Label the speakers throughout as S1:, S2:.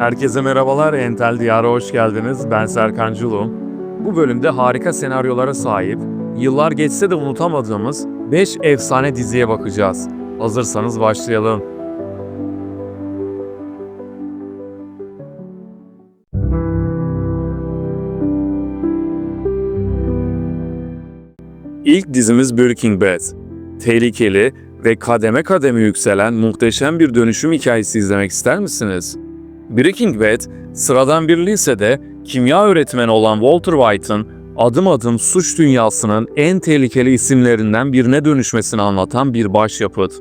S1: Herkese merhabalar, Entel Diyar'a hoş geldiniz. Ben Serkan Culum. Bu bölümde harika senaryolara sahip, yıllar geçse de unutamadığımız 5 efsane diziye bakacağız. Hazırsanız başlayalım. İlk dizimiz Breaking Bad. Tehlikeli ve kademe kademe yükselen muhteşem bir dönüşüm hikayesi izlemek ister misiniz? Breaking Bad, sıradan bir lisede kimya öğretmeni olan Walter White'ın adım adım suç dünyasının en tehlikeli isimlerinden birine dönüşmesini anlatan bir başyapıt.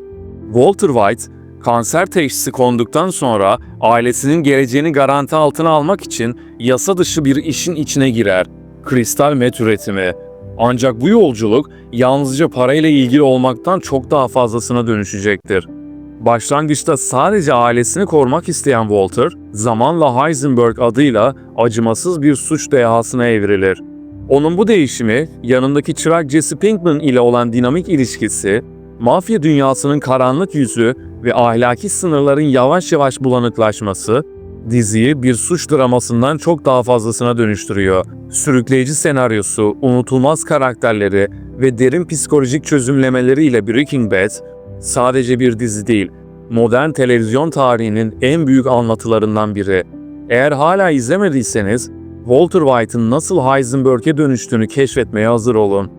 S1: Walter White, kanser teşhisi konduktan sonra ailesinin geleceğini garanti altına almak için yasa dışı bir işin içine girer. Kristal met üretimi. Ancak bu yolculuk yalnızca parayla ilgili olmaktan çok daha fazlasına dönüşecektir. Başlangıçta sadece ailesini korumak isteyen Walter, zamanla Heisenberg adıyla acımasız bir suç dehasına evrilir. Onun bu değişimi, yanındaki çırak Jesse Pinkman ile olan dinamik ilişkisi, mafya dünyasının karanlık yüzü ve ahlaki sınırların yavaş yavaş bulanıklaşması, diziyi bir suç dramasından çok daha fazlasına dönüştürüyor. Sürükleyici senaryosu, unutulmaz karakterleri ve derin psikolojik çözümlemeleriyle Breaking Bad, sadece bir dizi değil, modern televizyon tarihinin en büyük anlatılarından biri. Eğer hala izlemediyseniz, Walter White'ın nasıl Heisenberg'e dönüştüğünü keşfetmeye hazır olun.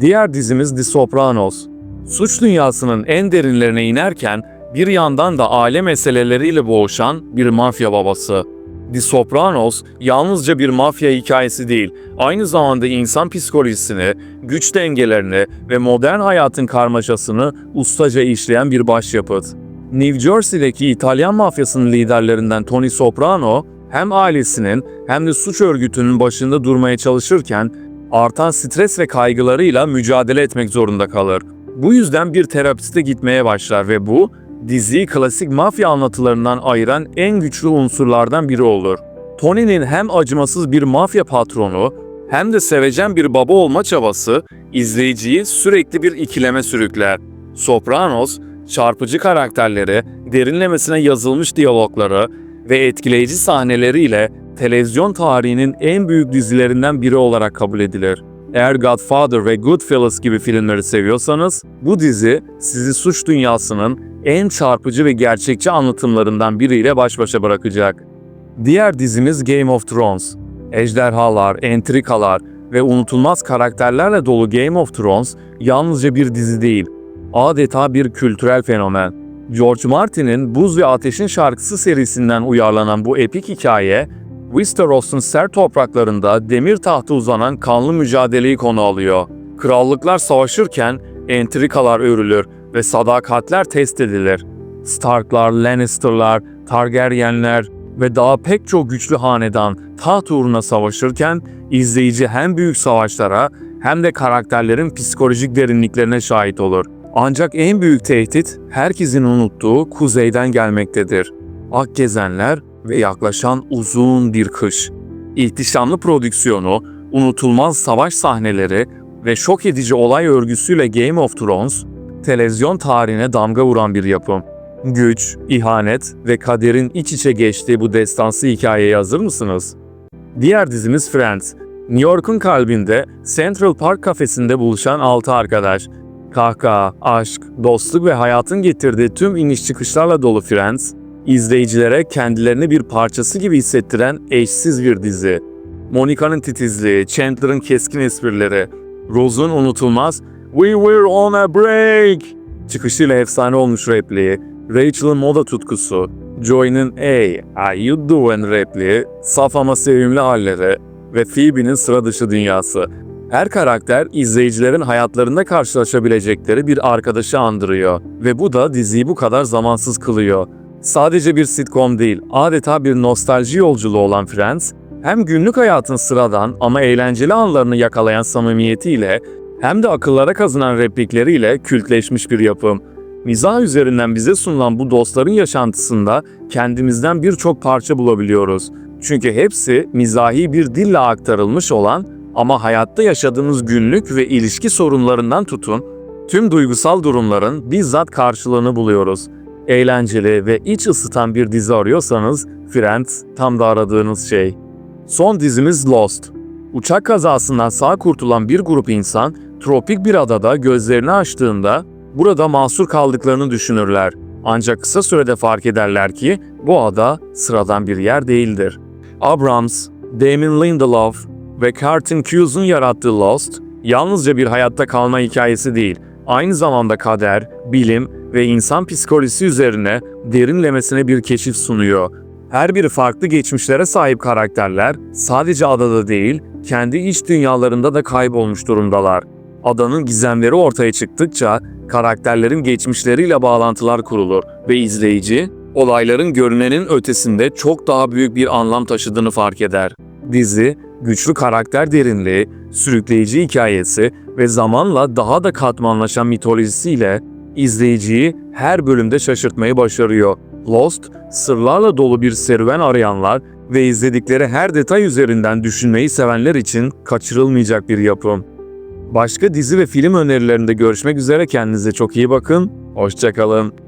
S1: Diğer dizimiz The Sopranos. Suç dünyasının en derinlerine inerken bir yandan da aile meseleleriyle boğuşan bir mafya babası. The Sopranos yalnızca bir mafya hikayesi değil, aynı zamanda insan psikolojisini, güç dengelerini ve modern hayatın karmaşasını ustaca işleyen bir başyapıt. New Jersey'deki İtalyan mafyasının liderlerinden Tony Soprano, hem ailesinin hem de suç örgütünün başında durmaya çalışırken artan stres ve kaygılarıyla mücadele etmek zorunda kalır. Bu yüzden bir terapiste gitmeye başlar ve bu diziyi klasik mafya anlatılarından ayıran en güçlü unsurlardan biri olur. Tony'nin hem acımasız bir mafya patronu hem de sevecen bir baba olma çabası izleyiciyi sürekli bir ikileme sürükler. Sopranos, çarpıcı karakterleri, derinlemesine yazılmış diyalogları ve etkileyici sahneleriyle televizyon tarihinin en büyük dizilerinden biri olarak kabul edilir. Eğer Godfather ve Goodfellas gibi filmleri seviyorsanız, bu dizi sizi suç dünyasının en çarpıcı ve gerçekçi anlatımlarından biriyle baş başa bırakacak. Diğer dizimiz Game of Thrones. Ejderhalar, entrikalar ve unutulmaz karakterlerle dolu Game of Thrones yalnızca bir dizi değil, adeta bir kültürel fenomen. George Martin'in Buz ve Ateşin şarkısı serisinden uyarlanan bu epik hikaye, Westeros'un sert topraklarında demir tahta uzanan kanlı mücadeleyi konu alıyor. Krallıklar savaşırken entrikalar örülür ve sadakatler test edilir. Starklar, Lannister'lar, Targaryenler ve daha pek çok güçlü hanedan taht uğruna savaşırken izleyici hem büyük savaşlara hem de karakterlerin psikolojik derinliklerine şahit olur. Ancak en büyük tehdit herkesin unuttuğu kuzeyden gelmektedir. Akgezenler ve yaklaşan uzun bir kış. İhtişamlı prodüksiyonu, unutulmaz savaş sahneleri ve şok edici olay örgüsüyle Game of Thrones, televizyon tarihine damga vuran bir yapım. Güç, ihanet ve kaderin iç içe geçtiği bu destansı hikayeye hazır mısınız? Diğer dizimiz Friends. New York'un kalbinde Central Park kafesinde buluşan 6 arkadaş. Kahkaha, aşk, dostluk ve hayatın getirdiği tüm iniş çıkışlarla dolu Friends, izleyicilere kendilerini bir parçası gibi hissettiren eşsiz bir dizi. Monica'nın titizliği, Chandler'ın keskin esprileri, Rose'un unutulmaz We were on a break. Çıkışıyla efsane olmuş repliği, Rachel'ın moda tutkusu, Joey'nin Hey, how you doing? repliği, saf ama sevimli halleri. Ve Phoebe'nin sıra dışı dünyası. Her karakter izleyicilerin hayatlarında karşılaşabilecekleri bir arkadaşı andırıyor. Ve bu da diziyi bu kadar zamansız kılıyor. Sadece bir sitcom değil, adeta bir nostalji yolculuğu olan Friends, hem günlük hayatın sıradan ama eğlenceli anlarını yakalayan samimiyetiyle hem de akıllara kazınan replikleriyle kültleşmiş bir yapım. Mizah üzerinden bize sunulan bu dostların yaşantısında kendimizden birçok parça bulabiliyoruz. Çünkü hepsi mizahi bir dille aktarılmış olan ama hayatta yaşadığımız günlük ve ilişki sorunlarından tutun, tüm duygusal durumların bizzat karşılığını buluyoruz. eğlenceli ve iç ısıtan bir dizi arıyorsanız Friends tam da aradığınız şey. Son dizimiz Lost. Uçak kazasından sağ kurtulan bir grup insan tropik bir adada gözlerini açtığında burada mahsur kaldıklarını düşünürler. Ancak kısa sürede fark ederler ki bu ada sıradan bir yer değildir. Abrams, Damon Lindelof ve Carlton Cuse'un yarattığı Lost, yalnızca bir hayatta kalma hikayesi değil, aynı zamanda kader, bilim ve insan psikolojisi üzerine derinlemesine bir keşif sunuyor. Her biri farklı geçmişlere sahip karakterler sadece adada değil, kendi iç dünyalarında da kaybolmuş durumdalar. Adanın gizemleri ortaya çıktıkça karakterlerin geçmişleriyle bağlantılar kurulur ve izleyici olayların görünenin ötesinde çok daha büyük bir anlam taşıdığını fark eder. Dizi, güçlü karakter derinliği, sürükleyici hikayesi ve zamanla daha da katmanlaşan mitolojisiyle izleyiciyi her bölümde şaşırtmayı başarıyor. Lost, sırlarla dolu bir serüven arayanlar ve izledikleri her detay üzerinden düşünmeyi sevenler için kaçırılmayacak bir yapım. Başka dizi ve film önerilerinde görüşmek üzere kendinize çok iyi bakın, hoşçakalın.